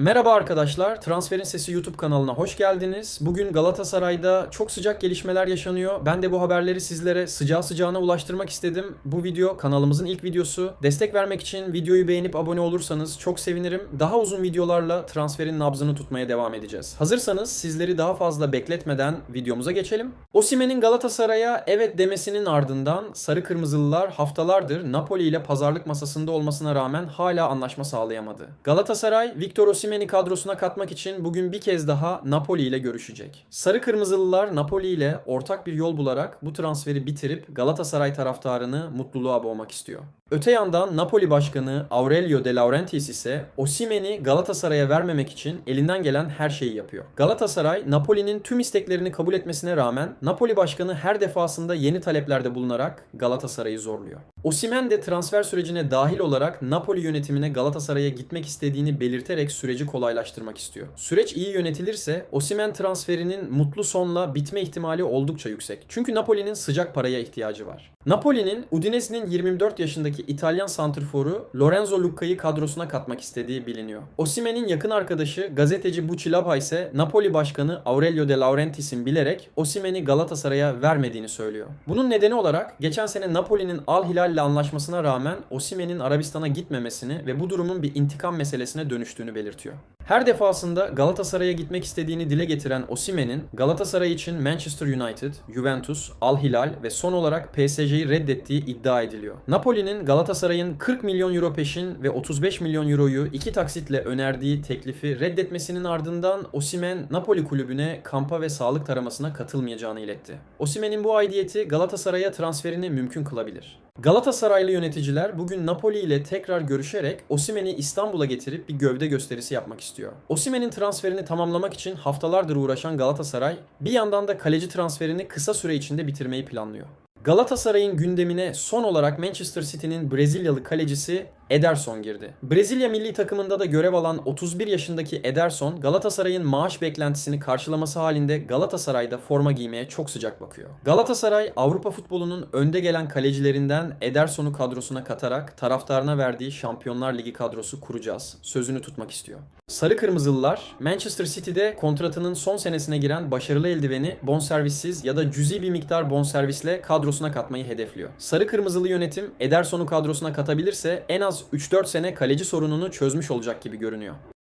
Merhaba arkadaşlar, Transferin Sesi YouTube kanalına hoş geldiniz. Bugün Galatasaray'da çok sıcak gelişmeler yaşanıyor. Ben de bu haberleri sizlere sıcağı sıcağına ulaştırmak istedim. Bu video kanalımızın ilk videosu. Destek vermek için videoyu beğenip abone olursanız çok sevinirim. Daha uzun videolarla transferin nabzını tutmaya devam edeceğiz. Hazırsanız sizleri daha fazla bekletmeden videomuza geçelim. Osimhen'in Galatasaray'a evet demesinin ardından Sarı Kırmızılılar haftalardır Napoli ile pazarlık masasında olmasına rağmen hala anlaşma sağlayamadı. Galatasaray, Victor Osimhen'i kadrosuna katmak için bugün bir kez daha Napoli ile görüşecek. Sarı Kırmızılılar Napoli ile ortak bir yol bularak bu transferi bitirip Galatasaray taraftarını mutluluğa boğmak istiyor. Öte yandan Napoli Başkanı Aurelio De Laurentiis ise Osimhen'i Galatasaray'a vermemek için elinden gelen her şeyi yapıyor. Galatasaray, Napoli'nin tüm isteklerini kabul etmesine rağmen Napoli Başkanı her defasında yeni taleplerde bulunarak Galatasaray'ı zorluyor. Osimhen de transfer sürecine dahil olarak Napoli yönetimine Galatasaray'a gitmek istediğini belirterek süreci kolaylaştırmak istiyor. Süreç iyi yönetilirse Osimhen transferinin mutlu sonla bitme ihtimali oldukça yüksek. Çünkü Napoli'nin sıcak paraya ihtiyacı var. Napoli'nin Udinese'nin 24 yaşındaki İtalyan santrforu Lorenzo Lucca'yı kadrosuna katmak istediği biliniyor. Osimhen'in yakın arkadaşı gazeteci Bucci Laba ise Napoli başkanı Aurelio De Laurentiis'in bilerek Osimhen'i Galatasaray'a vermediğini söylüyor. Bunun nedeni olarak geçen sene Napoli'nin Al Hilal ile anlaşmasına rağmen Osimhen'in Arabistan'a gitmemesini ve bu durumun bir intikam meselesine dönüştüğünü belirtiyor. Her defasında Galatasaray'a gitmek istediğini dile getiren Osimhen'in Galatasaray için Manchester United, Juventus, Al Hilal ve son olarak PSG'yi reddettiği iddia ediliyor. Napoli'nin Galatasaray'ın 40 milyon euro peşin ve 35 milyon euroyu iki taksitle önerdiği teklifi reddetmesinin ardından Osimhen Napoli kulübüne kampa ve sağlık taramasına katılmayacağını iletti. Osimhen'in bu aidiyeti Galatasaray'a transferini mümkün kılabilir. Galatasaraylı yöneticiler bugün Napoli ile tekrar görüşerek Osimhen'i İstanbul'a getirip bir gövde gösterisi yapmak istiyor. Osimhen'in transferini tamamlamak için haftalardır uğraşan Galatasaray bir yandan da kaleci transferini kısa süre içinde bitirmeyi planlıyor. Galatasaray'ın gündemine son olarak Manchester City'nin Brezilyalı kalecisi Ederson girdi. Brezilya milli takımında da görev alan 31 yaşındaki Ederson, Galatasaray'ın maaş beklentisini karşılaması halinde Galatasaray'da forma giymeye çok sıcak bakıyor. Galatasaray, Avrupa futbolunun önde gelen kalecilerinden Ederson'u kadrosuna katarak taraftarına verdiği Şampiyonlar Ligi kadrosu kuracağız. Sözünü tutmak istiyor. Sarı Kırmızılılar, Manchester City'de kontratının son senesine giren başarılı eldiveni bonservissiz ya da cüzi bir miktar bonservisle kadrosuna katmayı hedefliyor. Sarı Kırmızılı yönetim Ederson'u kadrosuna katabilirse en az 3-4 sene kaleci sorununu çözmüş olacak gibi görünüyor.